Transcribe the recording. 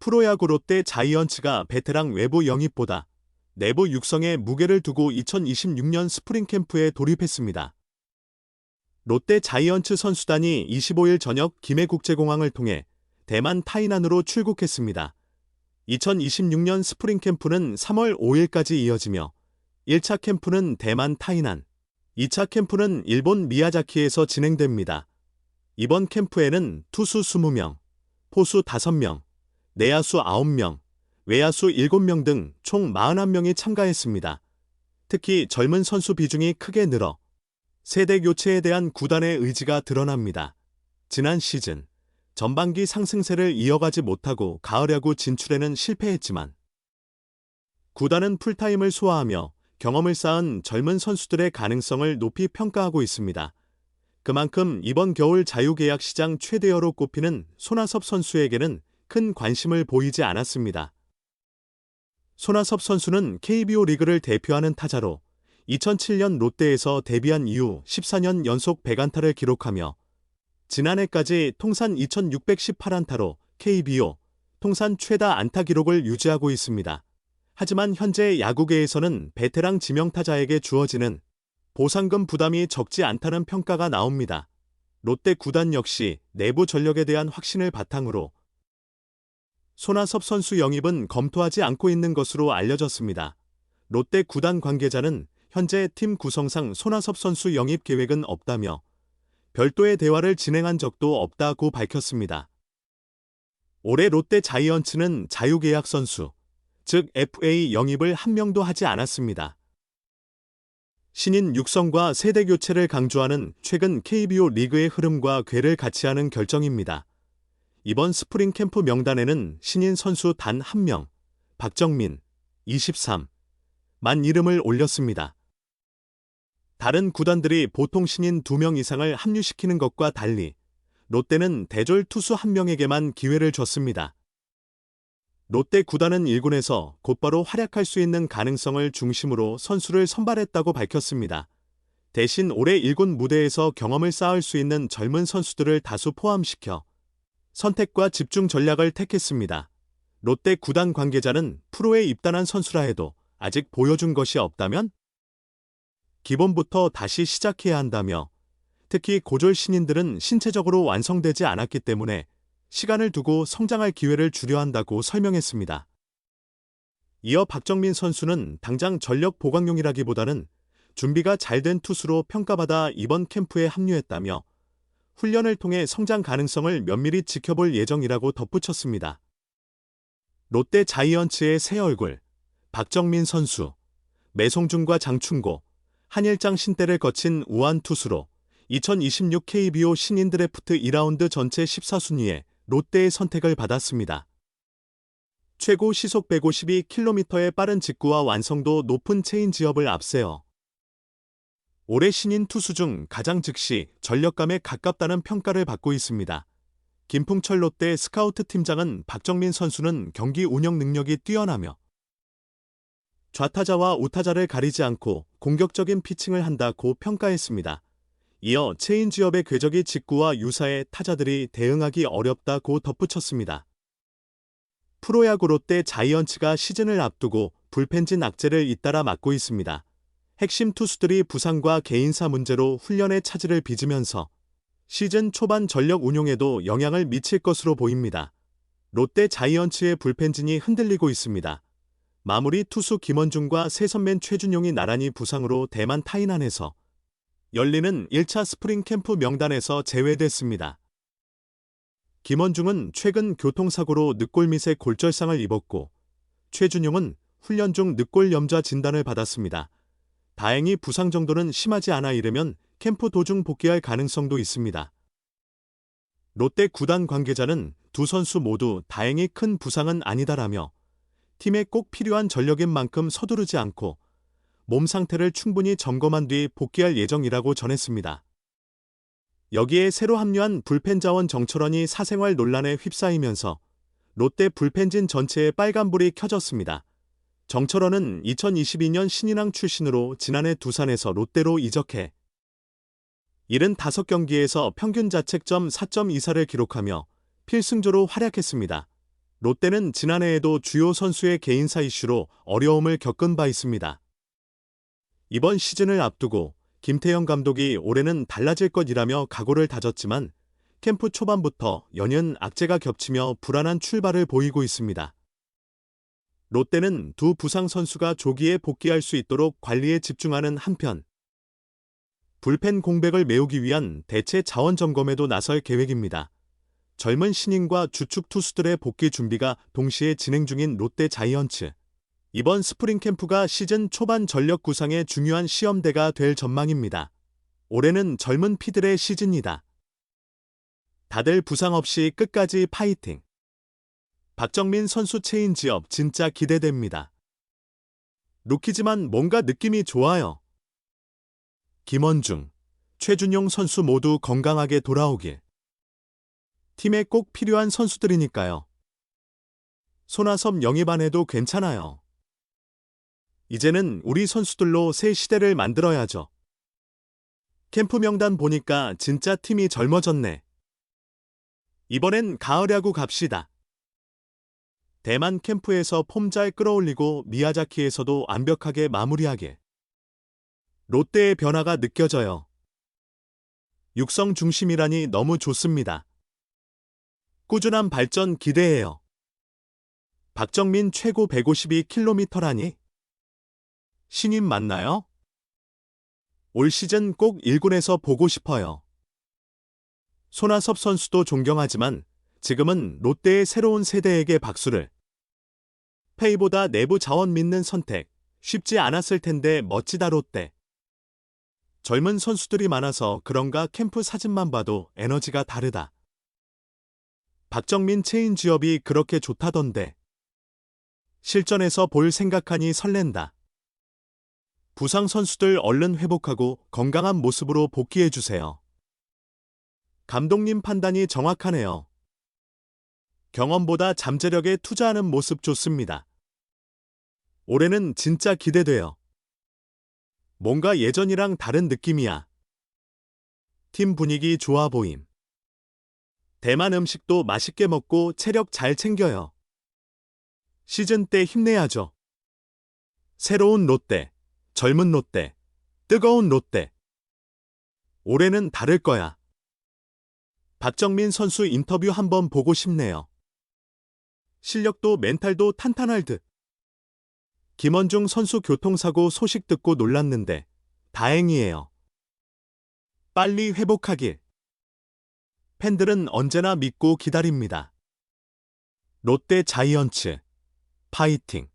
프로야구 롯데 자이언츠가 베테랑 외부 영입보다 내부 육성에 무게를 두고 2026년 스프링 캠프에 돌입했습니다. 롯데 자이언츠 선수단이 25일 저녁 김해국제공항을 통해 대만 타이난으로 출국했습니다. 2026년 스프링 캠프는 3월 5일까지 이어지며 1차 캠프는 대만 타이난, 2차 캠프는 일본 미야자키에서 진행됩니다. 이번 캠프에는 투수 20명, 포수 5명, 내야수 9명, 외야수 7명 등 총 41명이 참가했습니다. 특히 젊은 선수 비중이 크게 늘어 세대 교체에 대한 구단의 의지가 드러납니다. 지난 시즌 전반기 상승세를 이어가지 못하고 가을야구 진출에는 실패했지만 구단은 풀타임을 소화하며 경험을 쌓은 젊은 선수들의 가능성을 높이 평가하고 있습니다. 그만큼 이번 겨울 자유계약 시장 최대어로 꼽히는 손아섭 선수에게는 큰 관심을 보이지 않았습니다. 손아섭 선수는 KBO 리그를 대표하는 타자로 2007년 롯데에서 데뷔한 이후 14년 연속 100안타를 기록하며 지난해까지 통산 2618안타로 KBO 통산 최다 안타 기록을 유지하고 있습니다. 하지만 현재 야구계에서는 베테랑 지명타자에게 주어지는 보상금 부담이 적지 않다는 평가가 나옵니다. 롯데 구단 역시 내부 전력에 대한 확신을 바탕으로 손아섭 선수 영입은 검토하지 않고 있는 것으로 알려졌습니다. 롯데 구단 관계자는 현재 팀 구성상 손아섭 선수 영입 계획은 없다며 별도의 대화를 진행한 적도 없다고 밝혔습니다. 올해 롯데 자이언츠는 자유계약 선수, 즉 FA 영입을 한 명도 하지 않았습니다. 신인 육성과 세대 교체를 강조하는 최근 KBO 리그의 흐름과 궤를 같이 하는 결정입니다. 이번 스프링 캠프 명단에는 신인 선수 단 한 명, 박정민, 23, 만 이름을 올렸습니다. 다른 구단들이 보통 신인 2명 이상을 합류시키는 것과 달리 롯데는 대졸 투수 1명에게만 기회를 줬습니다. 롯데 구단은 1군에서 곧바로 활약할 수 있는 가능성을 중심으로 선수를 선발했다고 밝혔습니다. 대신 올해 1군 무대에서 경험을 쌓을 수 있는 젊은 선수들을 다수 포함시켜 선택과 집중 전략을 택했습니다. 롯데 구단 관계자는 프로에 입단한 선수라 해도 아직 보여준 것이 없다면 기본부터 다시 시작해야 한다며 특히 고졸 신인들은 신체적으로 완성되지 않았기 때문에 시간을 두고 성장할 기회를 주려 한다고 설명했습니다. 이어 박정민 선수는 당장 전력 보강용이라기보다는 준비가 잘 된 투수로 평가받아 이번 캠프에 합류했다며 훈련을 통해 성장 가능성을 면밀히 지켜볼 예정이라고 덧붙였습니다. 롯데 자이언츠의 새 얼굴, 박정민 선수, 매송준과 장충고, 한일장 신대를 거친 우한 투수로 2026 KBO 신인 드래프트 2라운드 전체 14순위에 롯데의 선택을 받았습니다. 최고 시속 152km의 빠른 직구와 완성도 높은 체인지업을 앞세워 올해 신인 투수 중 가장 즉시 전력감에 가깝다는 평가를 받고 있습니다. 김풍철 롯데 스카우트 팀장은 박정민 선수는 경기 운영 능력이 뛰어나며 좌타자와 우타자를 가리지 않고 공격적인 피칭을 한다고 평가했습니다. 이어 체인지업의 궤적이 직구와 유사의 타자들이 대응하기 어렵다고 덧붙였습니다. 프로야구 롯데 자이언츠가 시즌을 앞두고 불펜진 악재를 잇따라 맡고 있습니다. 핵심 투수들이 부상과 개인사 문제로 훈련의 차질을 빚으면서 시즌 초반 전력 운용에도 영향을 미칠 것으로 보입니다. 롯데 자이언츠의 불펜진이 흔들리고 있습니다. 마무리 투수 김원중과 세선맨 최준용이 나란히 부상으로 대만 타이난에서 열리는 1차 스프링 캠프 명단에서 제외됐습니다. 김원중은 최근 교통사고로 늑골밑에 골절상을 입었고 최준용은 훈련 중 늑골 염좌 진단을 받았습니다. 다행히 부상 정도는 심하지 않아 이르면 캠프 도중 복귀할 가능성도 있습니다. 롯데 구단 관계자는 두 선수 모두 다행히 큰 부상은 아니다라며 팀에 꼭 필요한 전력인 만큼 서두르지 않고 몸 상태를 충분히 점검한 뒤 복귀할 예정이라고 전했습니다. 여기에 새로 합류한 불펜 자원 정철원이 사생활 논란에 휩싸이면서 롯데 불펜진 전체에 빨간불이 켜졌습니다. 정철원은 2022년 신인왕 출신으로 지난해 두산에서 롯데로 이적해 75경기에서 평균 자책점 4.24를 기록하며 필승조로 활약했습니다. 롯데는 지난해에도 주요 선수의 개인사 이슈로 어려움을 겪은 바 있습니다. 이번 시즌을 앞두고 김태형 감독이 올해는 달라질 것이라며 각오를 다졌지만 캠프 초반부터 연연 악재가 겹치며 불안한 출발을 보이고 있습니다. 롯데는 두 부상 선수가 조기에 복귀할 수 있도록 관리에 집중하는 한편 불펜 공백을 메우기 위한 대체 자원 점검에도 나설 계획입니다. 젊은 신인과 주축 투수들의 복귀 준비가 동시에 진행 중인 롯데 자이언츠. 이번 스프링 캠프가 시즌 초반 전력 구상의 중요한 시험대가 될 전망입니다. 올해는 젊은 피들의 시즌이다. 다들 부상 없이 끝까지 파이팅. 박정민 선수 체인 지업 진짜 기대됩니다. 루키지만 뭔가 느낌이 좋아요. 김원중, 최준용 선수 모두 건강하게 돌아오길. 팀에 꼭 필요한 선수들이니까요. 손아섭 영입 안 해도 괜찮아요. 이제는 우리 선수들로 새 시대를 만들어야죠. 캠프 명단 보니까 진짜 팀이 젊어졌네. 이번엔 가을 야구 갑시다. 대만 캠프에서 폼잘 끌어올리고 미야자키에서도 완벽하게 마무리하게. 롯데의 변화가 느껴져요. 육성 중심이라니 너무 좋습니다. 꾸준한 발전 기대해요. 박정민 최고 152km라니? 신인 맞나요? 올 시즌 꼭 1군에서 보고 싶어요. 손아섭 선수도 존경하지만 지금은 롯데의 새로운 세대에게 박수를. 페이보다 내부 자원 믿는 선택, 쉽지 않았을 텐데 멋지다 롯데. 젊은 선수들이 많아서 그런가 캠프 사진만 봐도 에너지가 다르다. 박정민 체인 지업이 그렇게 좋다던데. 실전에서 볼 생각하니 설렌다. 부상 선수들 얼른 회복하고 건강한 모습으로 복귀해주세요. 감독님 판단이 정확하네요. 경험보다 잠재력에 투자하는 모습 좋습니다. 올해는 진짜 기대돼요. 뭔가 예전이랑 다른 느낌이야. 팀 분위기 좋아 보임. 대만 음식도 맛있게 먹고 체력 잘 챙겨요. 시즌 때 힘내야죠. 새로운 롯데, 젊은 롯데, 뜨거운 롯데. 올해는 다를 거야. 박정민 선수 인터뷰 한번 보고 싶네요. 실력도 멘탈도 탄탄할 듯. 김원중 선수 교통사고 소식 듣고 놀랐는데 다행이에요. 빨리 회복하길. 팬들은 언제나 믿고 기다립니다. 롯데 자이언츠 파이팅